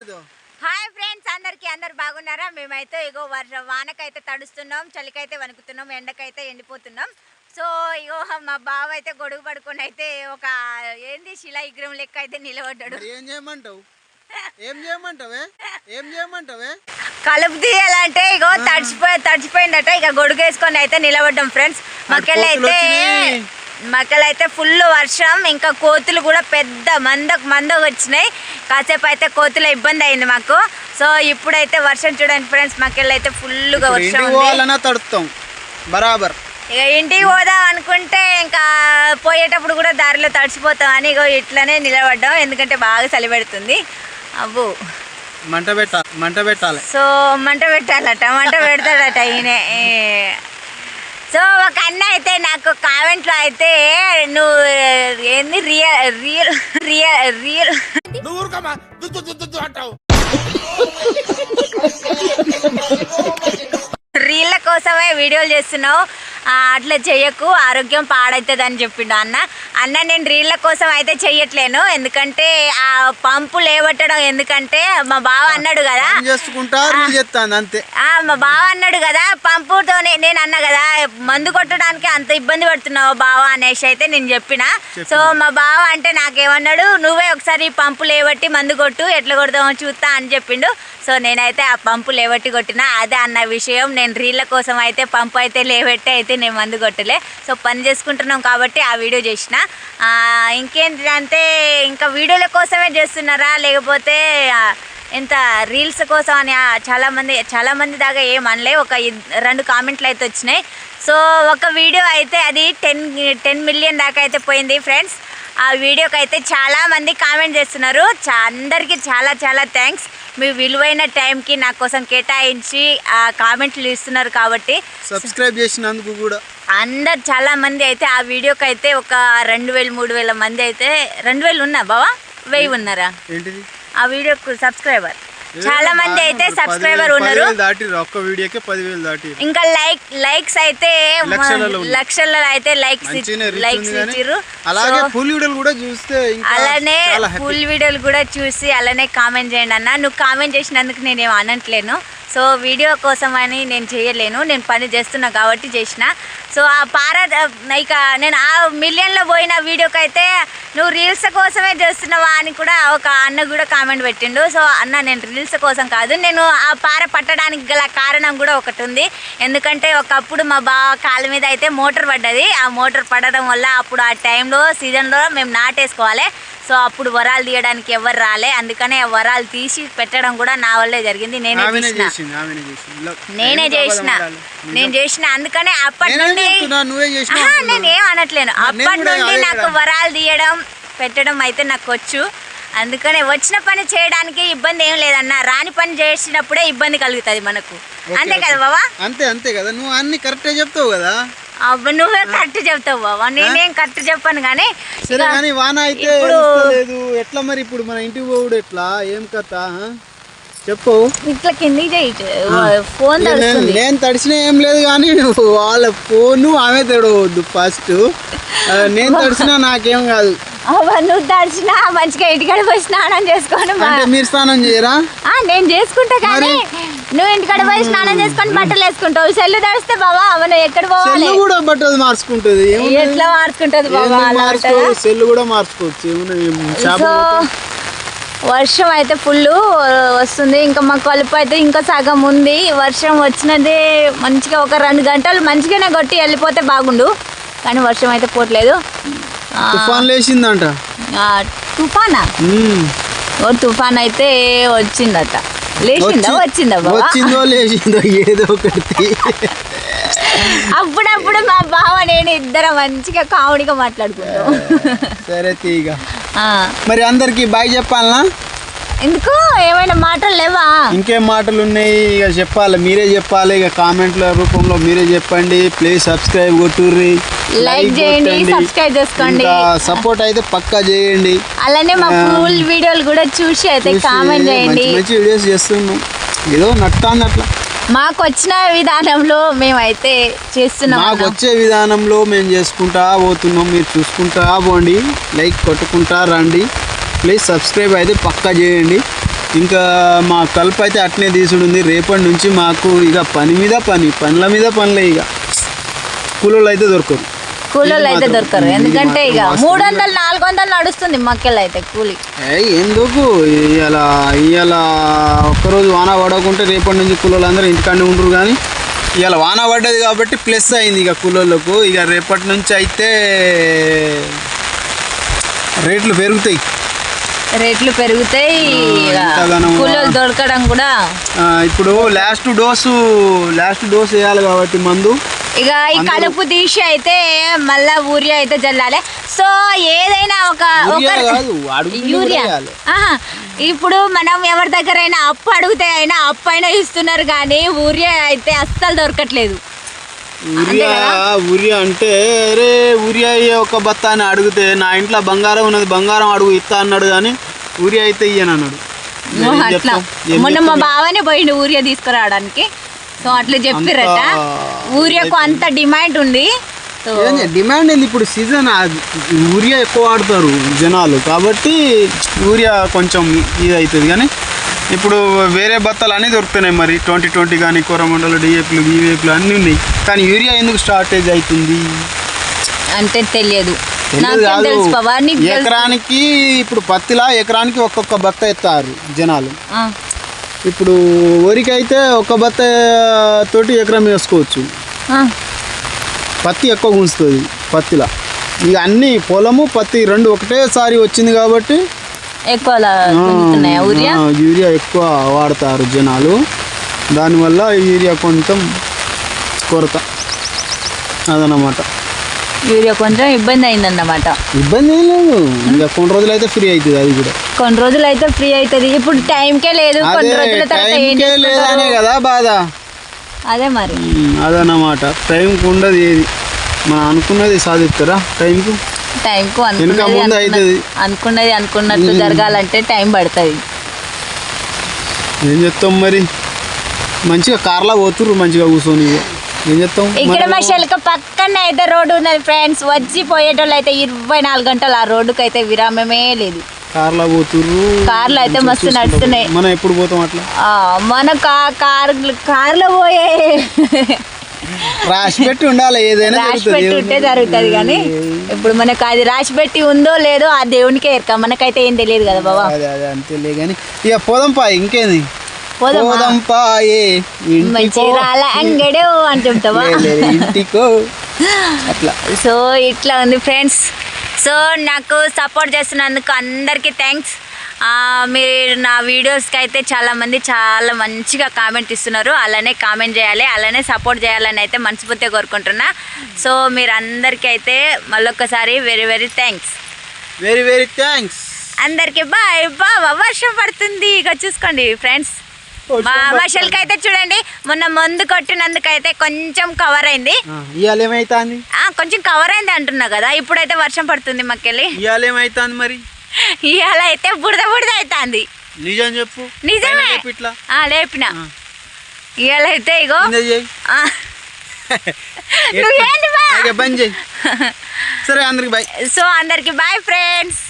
Hi friends అందరికి అందరు బాగున్నారా? మేమైతే ఇగో వర్ష వానకైతే తడుస్తున్నాం చలికైతే వణుకుతున్నాం ఎండకైతే ఎండిపోతున్నాం. సో ఇగో మా బావ అయితే గొడుగు పడుకొని అయితే ఒక ఏంది శిలా విగ్రహం లెక్క అయితే నిలబడ్డాడు ఏం చేయమంటావు? ఏం చేయమంటావే? ఏం చేయమంటావే? కలుపు తీయాలంటే ఇగో తడిచిపోయి తడిచిపోయిందట. ఇక గొడుగు వేసుకొని అయితే నిలబడ్డాం ఫ్రెండ్స్. మాకెళ్ళైతే మాకెళ్ళైతే ఫుల్ వర్షం ఇంకా కోతులు కూడా పెద్ద మందకు మందకు వచ్చినాయి. కాసేపు అయితే కోతుల ఇబ్బంది అయింది మాకు. సో ఇప్పుడైతే వర్షం చూడండి ఫ్రెండ్స్ మాకెళ్ళైతే ఫుల్గా ఇప్పుడు వర్షం బరాబర్. ఇక ఇంటికి పోదాం అనుకుంటే ఇంకా పోయేటప్పుడు కూడా దారిలో తడిచిపోతాం అని ఇగో ఇట్లనే నిలబడ్డాం. ఎందుకంటే బాగా చలి పెడుతుంది. అబ్బు. మంట పెట్టాలి మంట పెట్టాలి. సో మంట పెట్టాలట మంట పెడతాడట ఈయన. సో ఒక అన్న అయితే నాకు కామెంట్లో అయితే నువ్వు ఏంది రియల్ రియల్ రియల్ రియల్. రీళ్ళ కోసమే వీడియోలు చేస్తున్నావు. అట్లా చెయ్యకు ఆరోగ్యం పాడవుతుంది అని చెప్పిండు అన్న. అన్న నేను రీళ్ళ కోసం అయితే చెయ్యట్లేను. ఎందుకంటే ఆ పంపు లేవట్టడం ఎందుకంటే మా బావ అన్నాడు కదా. అంతే. మా బావ అన్నాడు కదా పంపుతోనే నేను అన్నా కదా మందు కొట్టడానికి అంత ఇబ్బంది పడుతున్నావు బావ అనేసి అయితే నేను చెప్పిన. సో మా బావ అంటే నాకేమన్నాడు నువ్వే ఒకసారి ఈ పంపు లేవట్టి మందు కొట్టు ఎట్లా కొడతామో చూస్తా అని చెప్పిండు. సో నేనైతే ఆ పంపు లేవట్టి కొట్టిన. అదే అన్న విషయం. నేను రీళ్ళ కోసం అయితే పంపు అయితే లేవట్టి అయితే నేను మందు కొట్టలే. సో పని చేసుకుంటున్నాం కాబట్టి ఆ వీడియో చేసిన. ఆ, ఇంకేంటంటే ఇంకా వీడియోల కోసమే చేస్తున్నారా? లేకపోతే ఎంత రీల్స్ కోసం అని చాలామంది చాలామంది దాకా ఏం అనలే. ఒక రెండు కామెంట్లు అయితే వచ్చినాయి. సో ఒక వీడియో అయితే అది టెన్ టెన్ మిలియన్ దాకా అయితే పోయింది ఫ్రెండ్స్. ఆ వీడియోకి అయితే చాలామంది కామెంట్ చేస్తున్నారు. చా అందరికీ చాలా చాలా థ్యాంక్స్. మీ విలువైన టైంకి నా కోసం కేటాయించి ఆ కామెంట్లు ఇస్తున్నారు కాబట్టి సబ్స్క్రైబ్ చేసినందుకు కూడా. అందరు చాలా మంది అయితే ఆ వీడియోకి అయితే ఒక రెండు వేలు మూడు వేల మంది అయితే రెండు వేలు ఉన్నా బావా? వెయ్యి ఉన్నారా? ఆ వీడియోకి సబ్స్క్రైబర్. చాలా మంది అయితే సబ్స్క్రైబర్ ఉన్నారు. పదివేలు దాటిర్రు ఒక్క వీడియోకే పదివేలు దాటి ఇంకా లైక్ లైక్స్ అయితే లక్షలలో అయితే లైక్స్ లైక్స్ ఉంది కానీ ఇచ్చిర్రు. అలాగే So, ఫుల్ వీడియోలు కూడా చూస్తే ఇంకా అలానే. ఫుల్ వీడియోలు కూడా చూసి అలానే కామెంట్ చేయండి అన్న. నువ్వు కామెంట్ చేసినందుకు నేనేం అనట్లేను. సో వీడియో కోసం అని నేను చేయలేను నేను పని చేస్తున్నా కాబట్టి చేసిన. సో ఆ పార ఇక నేను ఆ మిలియన్లో పోయిన వీడియోకి అయితే నువ్వు రీల్స్ కోసమే చేస్తున్నావా అని కూడా ఒక అన్న కూడా కామెంట్ పెట్టిండు. సో అన్న నేను రీల్స్ కోసం కాదు నేను ఆ పార పట్టడానికి గల కారణం కూడా ఒకటి ఉంది. ఎందుకంటే ఒకప్పుడు మా బావ కాళ్ళ మీద అయితే మోటార్ పడ్డది. ఆ మోటార్ పడడం వల్ల అప్పుడు ఆ టైంలో సీజన్లో మేము నాటేసుకోవాలి. సో అప్పుడు వరాలు తీయడానికి ఎవరు రాలే. అందుకనే ఆ వరాలు తీసి పెట్టడం కూడా నా వల్లే జరిగింది. నేనే ఇలా- నేనే చేసిన? నేను చేసిన. అందుకనే అప్పటి నుండి. నేను అనట్లేను. అప్పటి నుండి నాకు. వరాలు తీయడం పెట్టడం అయితే నాకు వచ్చు. అందుకనే వచ్చిన పని చేయడానికి ఇబ్బంది ఏం లేదన్న రాని పని చేసినప్పుడే ఇబ్బంది కలుగుతుంది మనకు. అంతే. కదా బావా? అంతే అంతే కదా. నువ్వు అన్ని కరెక్టే చెప్తావు కదా? అబ్బా నువ్వే కరెక్ట్ చెప్తావు బావా. నేనేం కరెక్ట్ చెప్పాను కానీ సరే కానీ వాన అయితే లేదు ఎట్లా మరి ఇప్పుడు మన ఇంటికి పోవుడు ఎట్లా? ఏం కథ? చెప్పు. ఇట్లా కిందికి చేయి ఫోన్ నేను తడిచిన ఏం లేదు కానీ వాళ్ళ ఫోను ఆమె తడవద్దు ఫస్ట్. నేను తడిచినా నాకేం కాదు. నువ్వు తడిచినా మంచిగా ఇంటికాడ పోయి స్నానం చేసుకొని అంటే మీరు స్నానం చేయరా? నేను చేసుకుంటా కానీ నువ్వు ఇంటికాడ పోయి స్నానం చేసుకొని బట్టలు వేసుకుంటావు. సెల్లు తడిస్తే బావా అవను ఎక్కడ పోవాలి? కూడా బట్టలు మార్చుకుంటుంది? ఎట్లా మార్చుకుంటది బాబా ఎందుకు అలా మార్చుకో? ఉంటుందా? సెల్ కూడా మార్చుకోవచ్చు వర్షం అయితే ఫుల్ వస్తుంది. ఇంకా మా కలుపు అయితే ఇంకా సగం ఉంది. వర్షం వచ్చినదే మంచిగా ఒక రెండు గంటలు మంచిగానే కొట్టి వెళ్ళిపోతే బాగుండు. కానీ వర్షం అయితే పోవట్లేదు. ఆ, తుఫాన్ లేచిందంట. ఆ, తుఫానా. ఓ తుఫాన్ అయితే వచ్చిందట. లేచిందా? వచ్చి- వచ్చిందా వచ్చిందో లేచిందో ఏదో ఒకటి. అప్పుడప్పుడు మా బావ నేను ఇద్దరం మంచిగా కామెడీగా మాట్లాడుకుంటాం. సరే తీగ. మరి అందరికి బాయ్ చెప్పాలనా? ఎందుకు? ఏమైనా మాటలు లేవా? ఇంకేం మాటలు ఉన్నాయి? ఇక చెప్పాలి. మీరే చెప్పాలి. ఇక కామెంట్ల రూపంలో మీరే చెప్పండి. ప్లీజ్ సబ్స్క్రైబ్ కొట్టుర్రి. లైక్ చేయండి సబ్స్క్రైబ్ చేసుకోండి. సపోర్ట్ అయితే పక్కా చేయండి. అలానే మా ఫుల్ వీడియోలు కూడా చూసి అయితే కామెంట్ చేయండి. మంచి వీడియోస్ చేస్తున్నాం. ఏదో నట్టుతాంది అట్లా మాకు వచ్చిన విధానంలో మేమైతే చేస్తున్నాం మాకు. వచ్చే విధానంలో మేము చేసుకుంటా పోతున్నాం. మీరు చూసుకుంటా పోండి లైక్ కొట్టుకుంటా రండి. ప్లీజ్ సబ్స్క్రైబ్ అయితే పక్కా చేయండి. ఇంకా మా కలుపు అయితే అట్నే తీసుడుంది రేపటి నుంచి మాకు ఇక పని మీద పని పనుల మీద పనులే ఇక. కూలోళ్ళు అయితే దొరకరు. కూలీలు అయితే దొరకరు. ఎందుకంటే ఇక మూడు వందలు నాలుగు వందలు నడుస్తుంది మక్కెలు అయితే కూలి ఎందుకు? ఇవాళ ఇవాళ ఒక్కరోజు వాన పడకుంటే రేపటి నుంచి కూలోళ్ళు అందరూ ఇంటికాడనే ఉండరు కానీ ఇవాళ వాన పడ్డది కాబట్టి ప్లస్ అయింది ఇక కూలోళ్ళకు. ఇక రేపటి నుంచి అయితే రేట్లు పెరుగుతాయి. రేట్లు పెరుగుతాయి. కూలీలు దొరకడం కూడా ఇప్పుడు లాస్ట్ డోసు లాస్ట్ డోస్ వేయాలి కాబట్టి మందు. ఇక ఈ కలుపు తీసి అయితే మళ్ళా ఊరియా అయితే జల్లాలి. సో ఏదైనా ఒక యూరియా ఒక యూరియా. ఇప్పుడు మనం ఎవరి దగ్గర అయినా అప్పు అడిగితే అయినా అప్పు అయినా ఇస్తున్నారు కానీ ఊరియా అయితే అస్సలు దొరకట్లేదు. ఊరియా అంటే అరే ఊరియా అయ్యే ఒక బత్త అని అడిగితే నా ఇంట్లో బంగారం ఉన్నది బంగారం అడుగు ఇస్తా అన్నాడు కానీ ఊరియా అయితే ఇయ్యను అన్నాడు మొన్న మా? బావనే పోయిండు ఊరియా తీసుకురావడానికి. సో అట్లా చెప్పిరట ఊరియాకు అంత డిమాండ్ ఉంది. డిమాండ్ ఏంది? ఇప్పుడు సీజన్. యూరియా ఎక్కువ వాడతారు జనాలు. కాబట్టి యూరియా కొంచెం ఇది అవుతుంది కానీ ఇప్పుడు వేరే బత్తాలు అన్నీ దొరుకుతున్నాయి మరి. ట్వంటీ ట్వంటీ కానీ కూరమండలు డిఏపీలు బీఏపీలు అన్నీ ఉన్నాయి. కానీ యూరియా ఎందుకు షార్టేజ్ అవుతుంది అంటే తెలియదు. ఎకరానికి ఇప్పుడు పత్తిలా ఎకరానికి ఒక్కొక్క బత్త ఎత్తారు జనాలు. ఇప్పుడు వరికి అయితే ఒక బత్త తోటి ఎకరం వేసుకోవచ్చు. పత్తి ఎక్కువ గుంచుతుంది పత్తిలా. ఇక అన్ని పొలము పత్తి రెండు ఒకటేసారి వచ్చింది కాబట్టి ఎక్కువ యూరియా? ఎక్కువ వాడతారు జనాలు. దానివల్ల యూరియా కొంచెం కొరత అదనమాట యూరియా కొంచెం ఇబ్బంది అయిందన్నమాట. ఇబ్బంది ఏం లేదు. ఇంకా కొన్ని రోజులు అయితే ఫ్రీ అవుతుంది అది కూడా. కొన్ని రోజులు అయితే ఫ్రీ అవుతుంది ఇప్పుడు టైంకే లేదు. కొన్ని రోజుల తర్వాత ఏం లేదనే? కదా బాధ. అదే మరి. అదన్నమాట. టైంకి ఉండదు ఏది. మనం అనుకున్నది సాధిస్తారా టైంకు టైంకు అనుకున్నది. అనుకున్నది అనుకున్నట్టు జరగాలంటే టైం పడుతుంది. ఏం చెప్తాం మరి? మంచిగా కార్లో పోతుర్రు మంచిగా కూర్చొని ఏం చెప్తాం? ఇక్కడ మా శెలక పక్కనే అయితే రోడ్డు ఉన్నది ఫ్రెండ్స్ వచ్చి పోయేటోళ్ళు అయితే ఇరవై నాలుగు గంటలు ఆ రోడ్డుకి అయితే విరామమే లేదు. కార్లో పోతుర్రు. కార్లు అయితే మస్తు నడుస్తున్నాయి. మనం ఎప్పుడు పోతాం అట్లా? మన కార్ కార్లో పోయే రాసి పెట్టి ఉండాలి ఏదైనా రాసి. పెట్టి ఉంటే జరుగుతుంది కానీ ఇప్పుడు మనకు అది రాసి పెట్టి ఉందో లేదో ఆ దేవునికే ఎరక. మనకైతే ఏం తెలియదు కదా బాబా. అదే అదే అంతేలే కానీ ఇక పోదాంపా ఇంకేంది? పోదాంపాయే అంగడే అంటుంటావా? లే, లే, ఇంటికో. అట్లా. సో ఇట్లా ఉంది ఫ్రెండ్స్. సో నాకు సపోర్ట్ చేస్తున్నందుకు అందరికీ థ్యాంక్స్ మీరు నా వీడియోస్కి అయితే చాలామంది చాలా మంచిగా కామెంట్ ఇస్తున్నారు. అలానే కామెంట్ చేయాలి అలానే సపోర్ట్ చేయాలని అయితే మనస్ఫూర్తిగా కోరుకుంటున్నా. సో మీరు అందరికీ అయితే మళ్ళొక్కసారి very very thanks very very thanks అందరికీ బాయ్ బావా వర్షం పడుతుంది. ఇక చూసుకోండి ఫ్రెండ్స్ మా మా షెల్కి అయితే చూడండి మొన్న మందు కొట్టినందుకైతే కొంచెం కవర్ అయింది. ఇవాళ ఏమైతుంది? ఆ, కొంచెం కవర్ అయింది అంటున్నా కదా ఇప్పుడైతే వర్షం పడుతుంది మాకెళ్ళి. ఇవాళ ఏమైతుంది మరి? ఇవాళ అయితే బుడద బుడద అవుతుంది నిజం చెప్పు. నిజమే. లేపిన. ఇవాళ అయితే ఇగో సరే అందరికి బాయ్ సో అందరికి బాయ్ ఫ్రెండ్స్